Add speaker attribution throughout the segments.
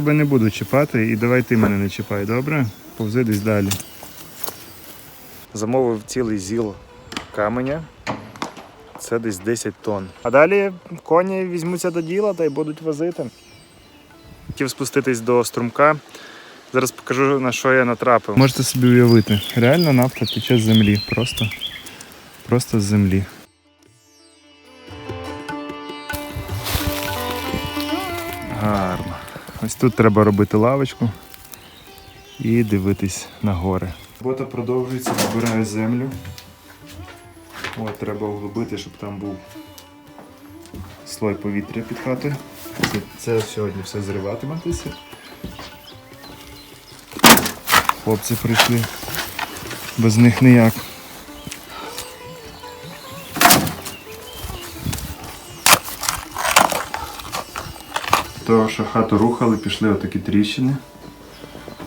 Speaker 1: тебе не буду чіпати і давай ти мене не чіпай, добре? Повзи десь далі. Замовив цілий зіл каменя. Це десь 10 тонн. А далі коні візьмуться до діла та й будуть возити. Хотів спуститись до струмка. Зараз покажу на що я натрапив. Можете собі уявити, реально нафта тече з землі. Просто, просто з землі. Ось тут треба робити лавочку і дивитись на гори. Робота продовжується, збираю землю. От, треба углубити, щоб там був слой повітря під хатою. Це, це сьогодні все зриватиметеся. Хлопці прийшли. Без них ніяк. Що хату рухали, пішли отакі тріщини.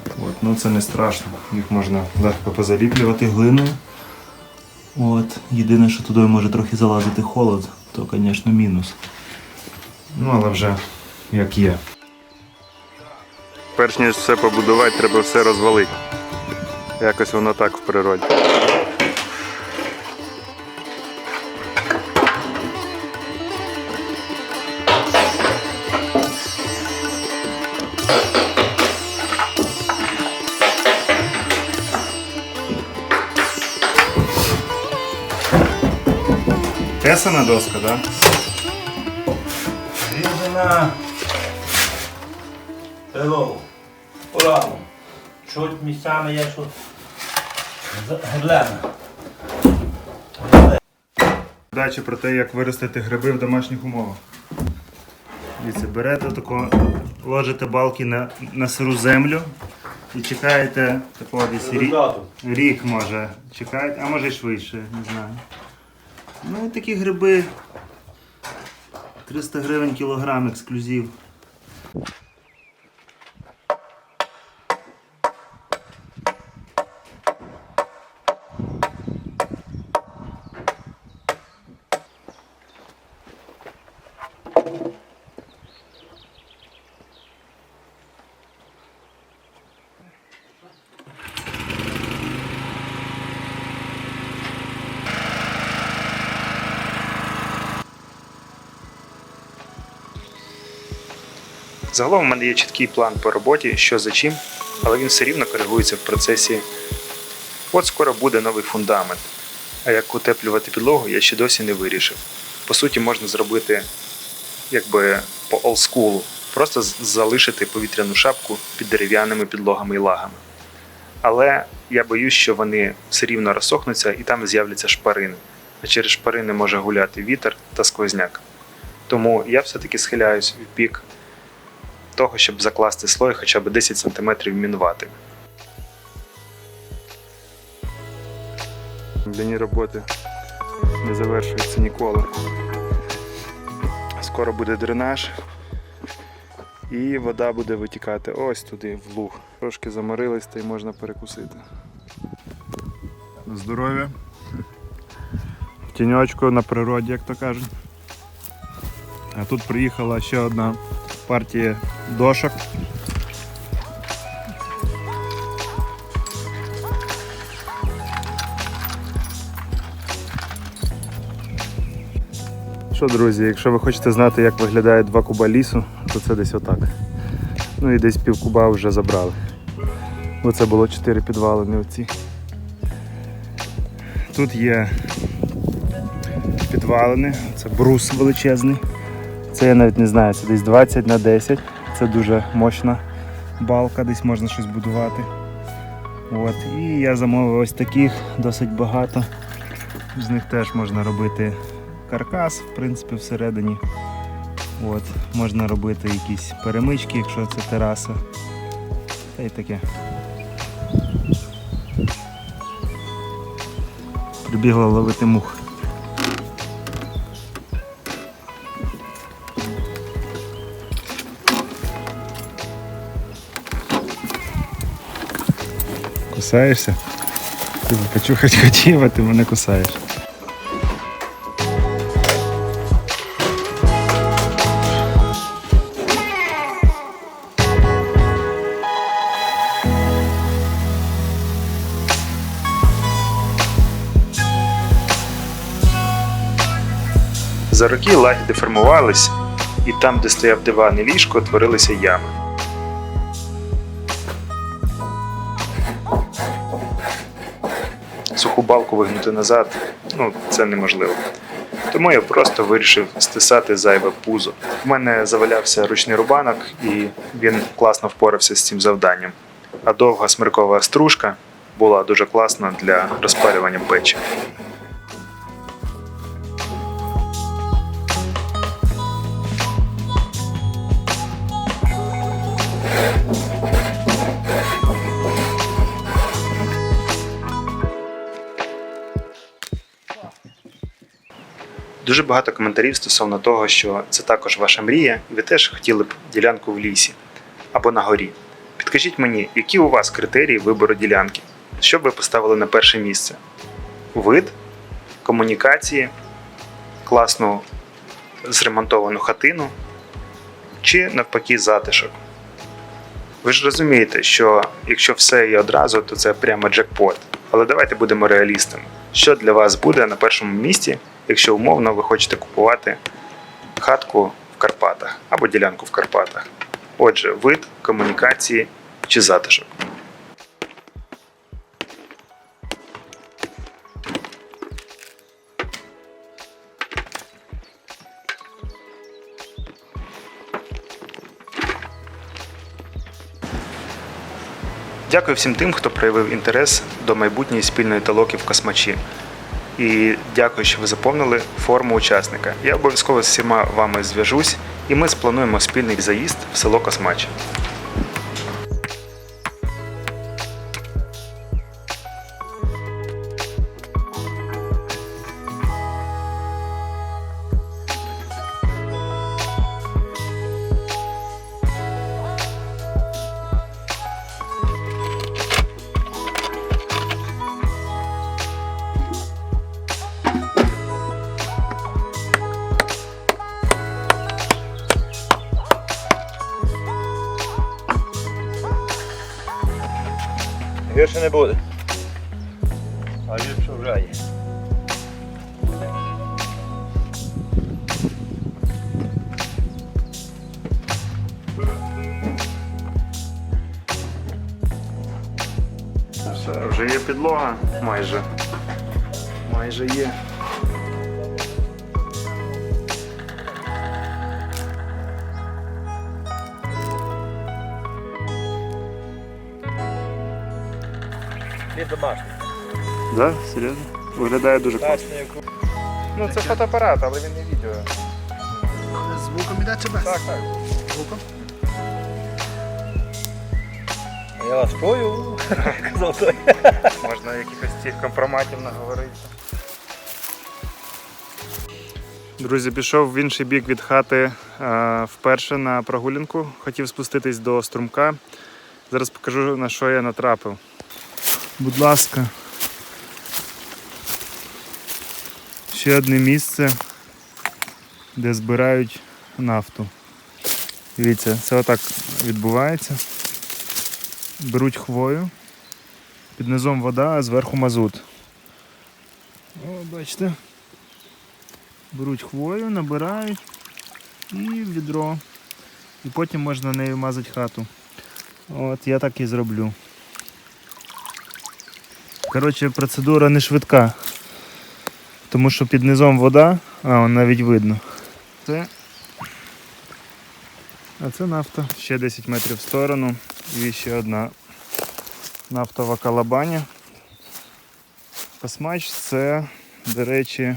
Speaker 1: От, ну це не страшно. Їх можна легко позаліплювати глиною. От, єдине, що туди може трохи залазити холод, то, звісно, мінус. Ну, але вже як є. Перш ніж все побудувати, треба все розвалити. Якось воно так в природі. Тесана доска? Да?
Speaker 2: Різана пилову, урану. Чуть місцями є, що глена.
Speaker 1: Дача про те, як виростити гриби в домашніх умовах. Дивіться, берете тако, ложите балки на, на сиру землю і чекаєте такого десь рік, рік може. Чекаєте, а може й швидше, не знаю. Ну і такі гриби 300 гривень кілограм ексклюзив. Загалом у мене є чіткий план по роботі, що за чим, але він все рівно коригується в процесі. От скоро буде новий фундамент. А як утеплювати підлогу, я ще досі не вирішив. По суті, можна зробити якби по олдскулу, просто залишити повітряну шапку під дерев'яними підлогами і лагами. Але я боюсь, що вони все рівно розсохнуться і там з'являться шпарини. А через шпарини може гуляти вітер та сквозняк. Тому я все-таки схиляюсь в бік того, щоб закласти слой хоча б 10 см мінвати. Мляні роботи не завершуються ніколи. Скоро буде дренаж і вода буде витікати ось туди, в луг. Трошки заморились та й можна перекусити. Здоров'я. В тіньочку на природі, як то кажуть. А тут приїхала ще одна партія дошок. Що, друзі, якщо ви хочете знати, як виглядає два куба лісу, то це десь отак. Ну і десь пів куба вже забрали. Бо це було 4 підвалини оці. Тут є підвалини, це брус величезний. Це я навіть не знаю, це десь 20 на 10. Це дуже мощна балка, десь можна щось будувати. От. І я замовив ось таких досить багато. З них теж можна робити каркас, в принципі, всередині. От. Можна робити якісь перемички, якщо це тераса. Та й таке. Прибігла ловити мух. кусаєшся. Ти почухати хотів, а ти мене кусаєш. За роки лагіди формувались, і там, де стояв диван і ліжко, творилися ями. Суху балку вигнути назад ну, це неможливо. Тому я просто вирішив стисати зайве пузо. У мене завалявся ручний рубанок, і він класно впорався з цим завданням. А довга смиркова стружка була дуже класна для розпалювання печі. Дуже багато коментарів стосовно того, що це також ваша мрія, і ви теж хотіли б ділянку в лісі або на горі. Підкажіть мені, які у вас критерії вибору ділянки? Що б ви поставили на перше місце? Вид, комунікації, класну зремонтовану хатину чи навпаки затишок? Ви ж розумієте, що якщо все і одразу, то це прямо джекпот. Але давайте будемо реалістами. Що для вас буде на першому місці, якщо умовно ви хочете купувати хатку в Карпатах або ділянку в Карпатах? Отже, вид, комунікації чи затишок. Дякую всім тим, хто проявив інтерес до майбутньої спільної талоки в космачі. І дякую, що ви заповнили форму учасника. Я обов'язково з всіма вами зв'яжусь, і ми сплануємо спільний заїзд в село Космач. Підлога, майже. Майже є.
Speaker 2: Він домашній.
Speaker 1: Да? Серйозно? Виглядає дуже класно. Ну це фотоапарат, але він не відео.
Speaker 3: Звуком іде чи без?
Speaker 1: Так, так.
Speaker 3: Звуком.
Speaker 2: Я вас чую. Казав той.
Speaker 1: Можна якихось цих компроматів наговоритися. Друзі, пішов в інший бік від хати е, вперше на прогулянку. Хотів спуститись до струмка. Зараз покажу на що я натрапив. Будь ласка. Ще одне місце, де збирають нафту. Дивіться, це отак відбувається. Беруть хвою. Під низом вода, а зверху мазут. О, бачите. Беруть хвою, набирають і відро. І потім можна нею мазати хату. От я так і зроблю. Коротше, процедура не швидка. Тому що під низом вода, а вон навіть видно. Це. А це нафта. Ще 10 метрів в сторону. І ще одна нафтова калабаня. Космач це, до речі,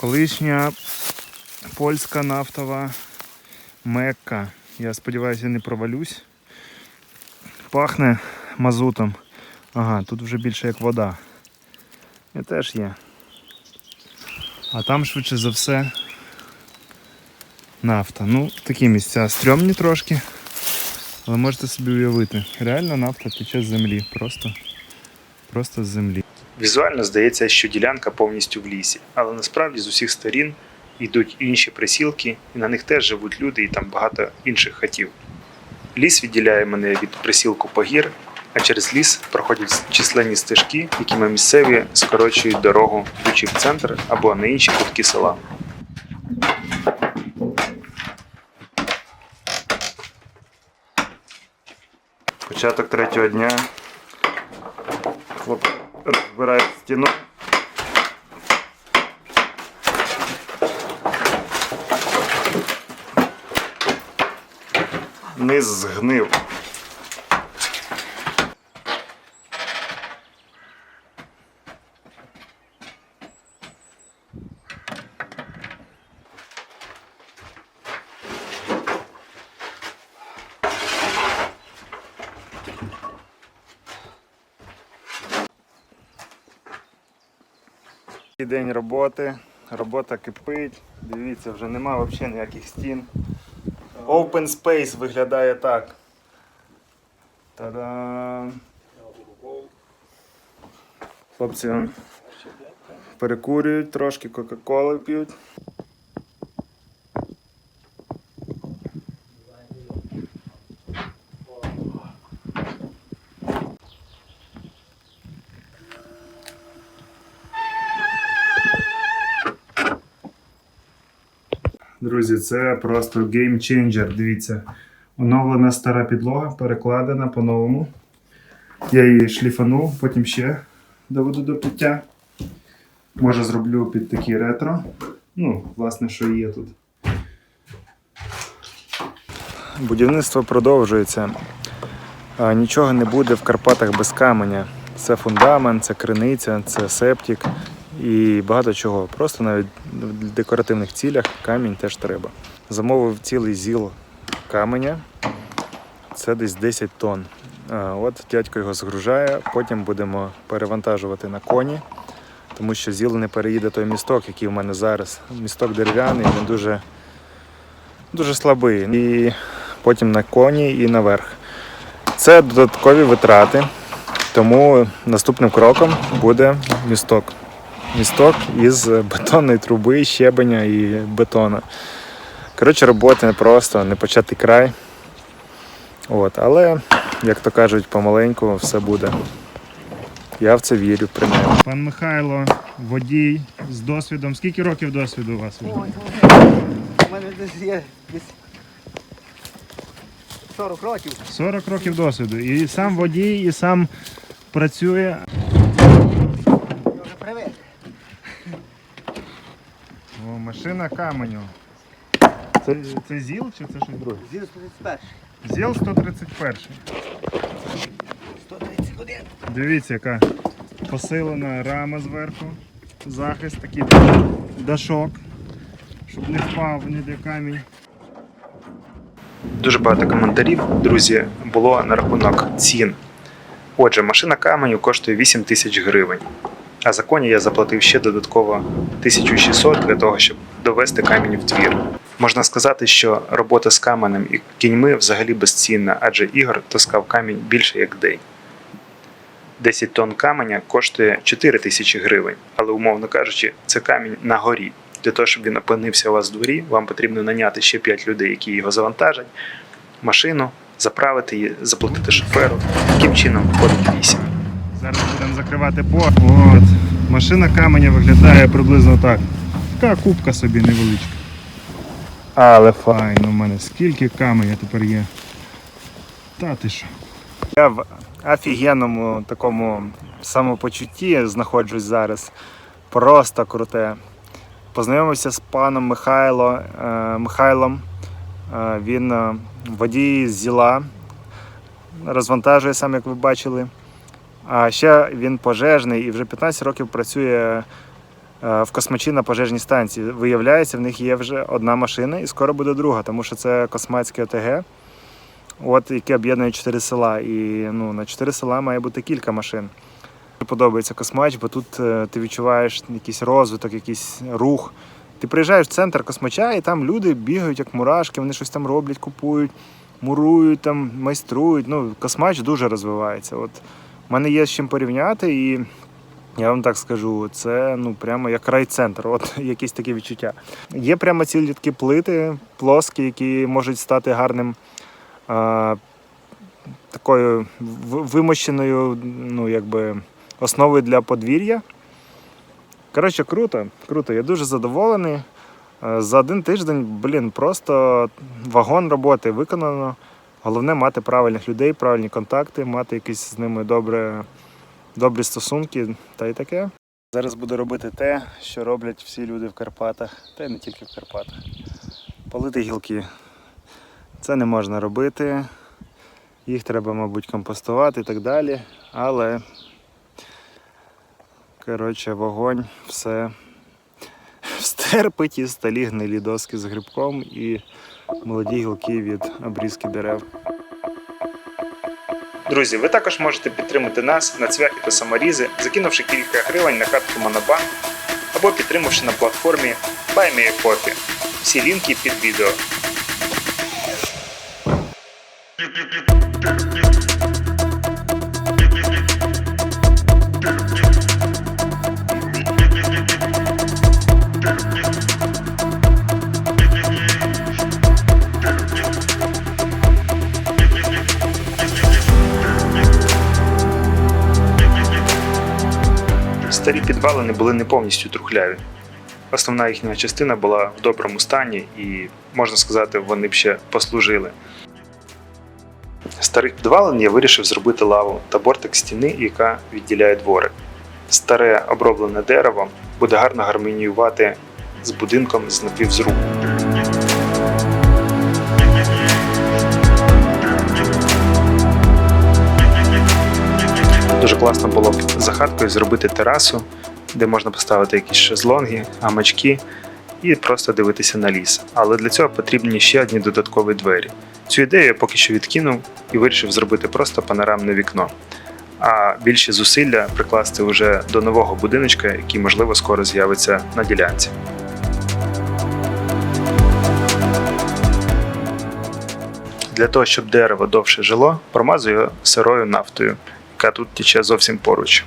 Speaker 1: колишня польська нафтова мекка. Я сподіваюся, я не провалюсь. Пахне мазутом. Ага, тут вже більше як вода. І теж є. А там швидше за все нафта. Ну, такі місця стрьомні трошки. Але можете собі уявити, реально нафта тече з землі, просто, просто з землі. Візуально здається, що ділянка повністю в лісі, але насправді з усіх сторін йдуть інші присілки, і на них теж живуть люди, і там багато інших хатів. Ліс відділяє мене від присілку погір, а через ліс проходять численні стежки, якими місцеві скорочують дорогу, йдучи в центр або на інші кутки села. Початок третього дня. Хлоп розбирає стіну. Низ згнив. День роботи, робота кипить. Дивіться, вже нема взагалі ніяких стін. Open Space виглядає так. Та-дам! Хлопці перекурюють, трошки Кока-Коли п'ють. Друзі, це просто changer. Дивіться. Оновлена стара підлога, перекладена по-новому. Я її шліфанув, потім ще доведу до пиття. Може зроблю під такі ретро. Ну, власне, що є тут. Будівництво продовжується. Нічого не буде в Карпатах без каменя. Це фундамент, це криниця, це септик і багато чого. Просто навіть в декоративних цілях камінь теж треба. Замовив цілий зіл каменя. Це десь 10 тонн. От дядько його згружає, потім будемо перевантажувати на коні, тому що зіл не переїде той місток, який в мене зараз. Місток дерев'яний, він дуже, дуже слабий. І потім на коні і наверх. Це додаткові витрати, тому наступним кроком буде місток. Місток із бетонної труби, щебеня і бетону. Коротше, роботи не просто, не початий край. От, але, як то кажуть, помаленьку все буде. Я в це вірю, принаймні. Пан Михайло, водій з досвідом. Скільки років досвіду у вас?
Speaker 2: Ой, У мене десь є десь 40 років.
Speaker 1: 40 років досвіду. І сам водій, і сам працює.
Speaker 2: Я вже привик.
Speaker 1: О, машина каменю. Це, це ЗІЛ чи це щось друге?
Speaker 2: Зі 131.
Speaker 1: ЗІЛ 131.
Speaker 2: 131.
Speaker 1: Дивіться, яка посилена рама зверху. Захист, такий дашок, щоб не впав ніде камінь. Дуже багато коментарів, друзі, було на рахунок цін. Отже, машина каменю коштує 8 тисяч гривень. А за коні я заплатив ще додатково 1600 для того, щоб довести камінь в двір. Можна сказати, що робота з каменем і кіньми взагалі безцінна, адже Ігор таскав камінь більше як день. 10 тонн каменя коштує 4 тисячі гривень, але умовно кажучи, це камінь на горі. Для того, щоб він опинився у вас в дворі, вам потрібно наняти ще 5 людей, які його завантажать, машину, заправити її, заплатити шоферу. Таким чином виходить 8. Зараз будемо закривати борт. От. Машина каменя виглядає приблизно так. Така кубка собі невеличка. Але файно в мене. Скільки каменя тепер є. Та ти що? Я в офігенному такому самопочутті знаходжусь зараз. Просто круте. Познайомився з паном Михайло, е, Михайлом. Е, він е, водій з зіла, розвантажує сам, як ви бачили. А ще він пожежний і вже 15 років працює е, в космачі на пожежній станції. Виявляється, в них є вже одна машина і скоро буде друга, тому що це Космацьке ОТГ, от, яке об'єднує чотири села. І ну, на чотири села має бути кілька машин. Мені подобається космач, бо тут е, ти відчуваєш якийсь розвиток, якийсь рух. Ти приїжджаєш в центр космача, і там люди бігають як мурашки, вони щось там роблять, купують, мурують, там, майструють. Ну, космач дуже розвивається. От, у мене є з чим порівняти, і я вам так скажу, це ну, прямо як райцентр, от якісь такі відчуття. Є прямо цілі такі плити плоскі, які можуть стати гарним. А, такою вимощеною ну, якби, основою для подвір'я. Коротше, круто, круто. Я дуже задоволений. Е, За один тиждень, блін, просто вагон роботи виконано. Головне мати правильних людей, правильні контакти, мати якісь з ними добре, добрі стосунки та й таке. Зараз буду робити те, що роблять всі люди в Карпатах, та й не тільки в Карпатах. Палити гілки. Це не можна робити. Їх треба, мабуть, компостувати і так далі. Але, коротше, вогонь все стерпить і сталі гнилі доски з грибком і молоді гілки від обрізки дерев. Друзі, ви також можете підтримати нас на цвяхи та саморізи, закинувши кілька гривень на картку Монобанк або підтримавши на платформі Buy Me a Coffee. Всі лінки під відео. Старі підвалини були не повністю трухляві. Основна їхня частина була в доброму стані і, можна сказати, вони б ще послужили. Старих підвалин я вирішив зробити лаву та бортик стіни, яка відділяє двори. Старе оброблене дерево буде гарно гармоніювати з будинком з напівзруб. Дуже класно було б за хаткою зробити терасу, де можна поставити якісь шезлонги, гамачки і просто дивитися на ліс. Але для цього потрібні ще одні додаткові двері. Цю ідею я поки що відкинув і вирішив зробити просто панорамне вікно. А більші зусилля прикласти вже до нового будиночка, який можливо скоро з'явиться на ділянці. Для того, щоб дерево довше жило, промазую сирою нафтою, яка тут тече зовсім поруч.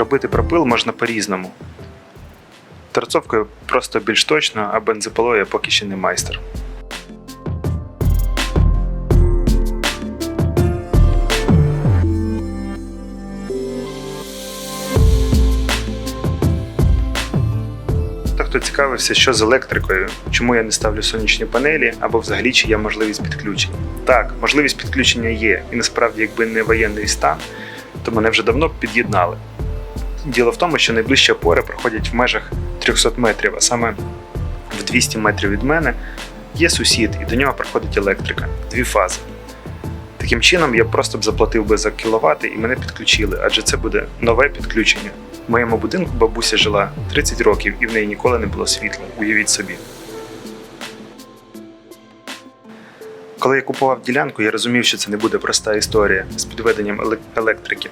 Speaker 1: Робити пропил можна по-різному. Торцовкою просто більш точно, а бензопилою я поки ще не майстер. Хто цікавився, що з електрикою, чому я не ставлю сонячні панелі або взагалі чи є можливість підключення. Так, можливість підключення є, і насправді, якби не воєнний стан, то мене вже давно б під'єднали. Діло в тому, що найближчі опори проходять в межах 300 метрів, а саме в 200 метрів від мене є сусід, і до нього проходить електрика, дві фази. Таким чином, я просто б заплатив би за кіловати і мене підключили, адже це буде нове підключення. В моєму будинку бабуся жила 30 років і в неї ніколи не було світла. Уявіть собі. Коли я купував ділянку, я розумів, що це не буде проста історія з підведенням електрики.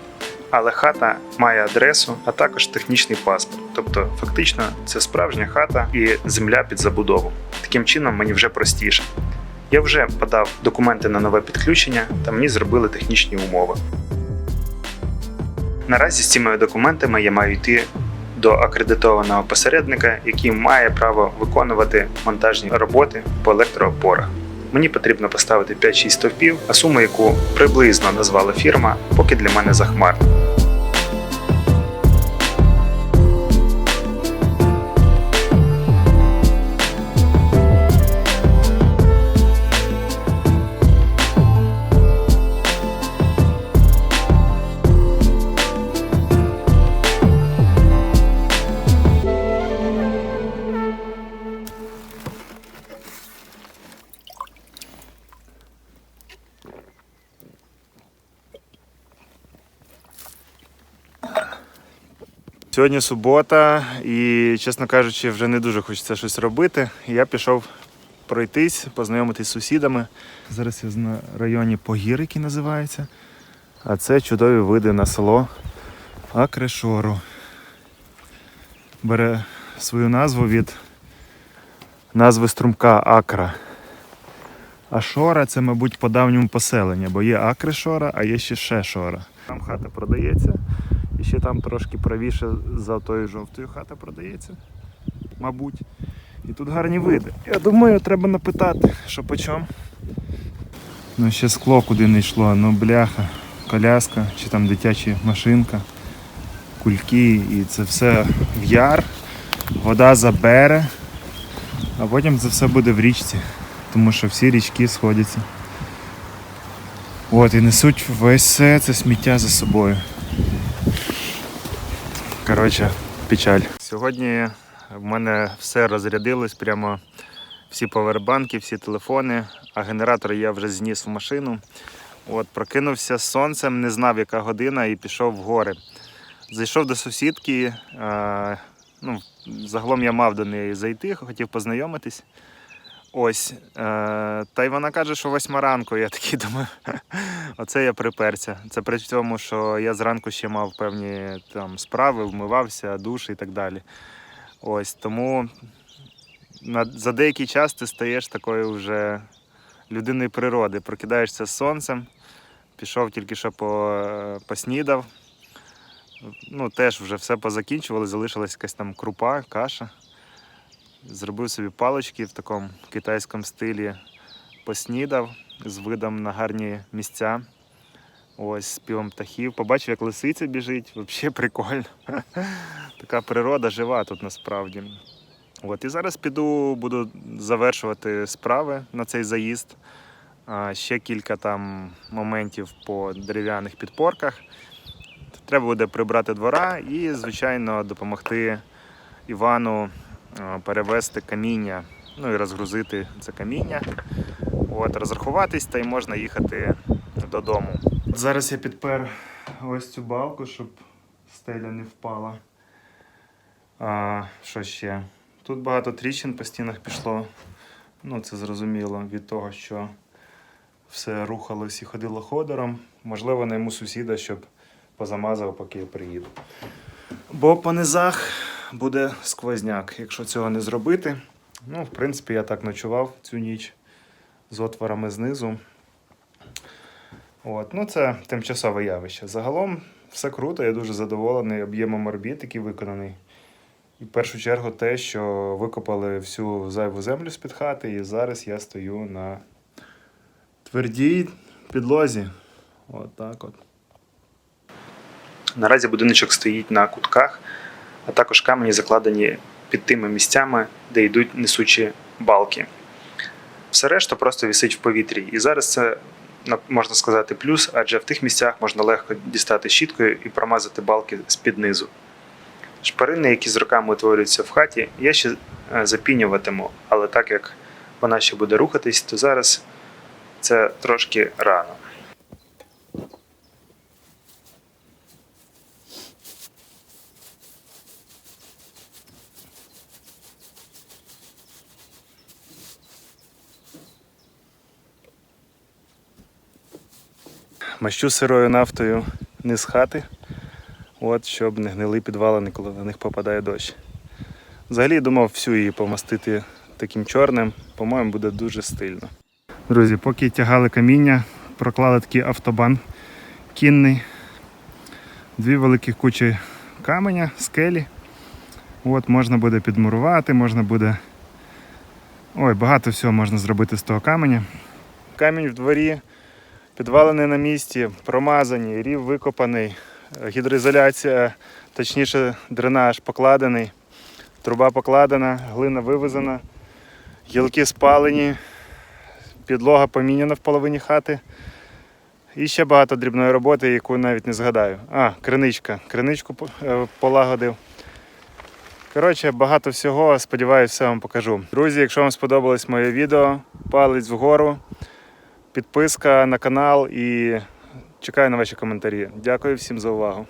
Speaker 1: Але хата має адресу, а також технічний паспорт. Тобто, фактично, це справжня хата і земля під забудову. Таким чином мені вже простіше. Я вже подав документи на нове підключення та мені зробили технічні умови. Наразі з цими документами я маю йти до акредитованого посередника, який має право виконувати монтажні роботи по електроопорах. Мені потрібно поставити 5-6 стовпів, а суму, яку приблизно назвала фірма, поки для мене захмарна. Сьогодні субота, і, чесно кажучи, вже не дуже хочеться щось робити. Я пішов пройтись, познайомитись з сусідами. Зараз я на районі Погір, який називається. А це чудові види на село Акрешору. Бере свою назву від назви струмка Акра. А шора це, мабуть, по давньому поселенню, бо є Акри Шора, а є ще ще Шора. Там хата продається, і ще там трошки правіше за тою жовтою хата продається, мабуть. І тут гарні види. Я думаю, треба напитати, що по чому. Ну, ще скло куди не йшло, ну бляха, коляска чи там дитяча машинка, кульки, і це все в яр, вода забере, а потім це все буде в річці, тому що всі річки сходяться. От, і несуть весь це сміття за собою. Коротше, печаль. Сьогодні в мене все розрядилось, прямо всі повербанки, всі телефони, а генератор я вже зніс в машину. От, прокинувся з сонцем, не знав, яка година, і пішов в гори. Зайшов до сусідки. Е, ну, загалом я мав до неї зайти, хотів познайомитись. Ось. Е, та й вона каже, що восьма ранку. Я такий думаю, оце я приперся. Це при тому, що я зранку ще мав певні там справи, вмивався, душ і так далі. Ось тому на, за деякий час ти стаєш такою вже людиною природи. Прокидаєшся з сонцем, пішов тільки що по, поснідав. Ну, теж вже все позакінчували, залишилась якась там крупа, каша. Зробив собі палочки в такому китайському стилі, поснідав з видом на гарні місця. Ось співом птахів. Побачив, як лисиця біжить, взагалі прикольно. Така природа жива тут насправді. От, і зараз піду, буду завершувати справи на цей заїзд. Ще кілька там моментів по дерев'яних підпорках. Треба буде прибрати двора і, звичайно, допомогти Івану перевезти каміння, ну і розгрузити це каміння. От, розрахуватись та й можна їхати додому. Зараз я підпер ось цю балку, щоб стеля не впала. А, що ще? Тут багато тріщин по стінах пішло. Ну, це зрозуміло від того, що все рухалось і ходило ходором. Можливо, найму сусіда, щоб позамазав, поки я приїду. Бо по низах буде сквозняк, якщо цього не зробити. Ну, в принципі, я так ночував цю ніч з отворами знизу. От, ну це тимчасове явище. Загалом все круто, я дуже задоволений об'ємом орбіт, який виконаний. І в першу чергу те, що викопали всю зайву землю з-під хати, і зараз я стою на твердій підлозі. От так от. Наразі будиночок стоїть на кутках, а також камені закладені під тими місцями, де йдуть несучі балки. Все решта просто висить в повітрі. І зараз це можна сказати плюс, адже в тих місцях можна легко дістати щіткою і промазати балки з-під низу. Шпарини, які з роками утворюються в хаті, я ще е, запінюватиму, але так як вона ще буде рухатись, то зараз це трошки рано. Мащу сирою нафтою низ хати, от, щоб не гнили підвалини, коли на них попадає дощ. Взагалі думав всю її помастити таким чорним, по-моєму, буде дуже стильно. Друзі, поки тягали каміння, проклали такий автобан кінний. Дві великі кучі каменя, скелі. От, можна буде підмурувати, можна буде. Ой, багато всього можна зробити з того каменя. Камінь в дворі, підвалини на місці, промазані, рів викопаний, гідроізоляція, точніше, дренаж покладений, труба покладена, глина вивезена, гілки спалені, підлога поміняна в половині хати. І ще багато дрібної роботи, яку навіть не згадаю. А, криничка. Криничку е, полагодив. Коротше, багато всього. Сподіваюся, все вам покажу. Друзі, якщо вам сподобалось моє відео, палець вгору, підписка на канал і чекаю на ваші коментарі. Дякую всім за увагу.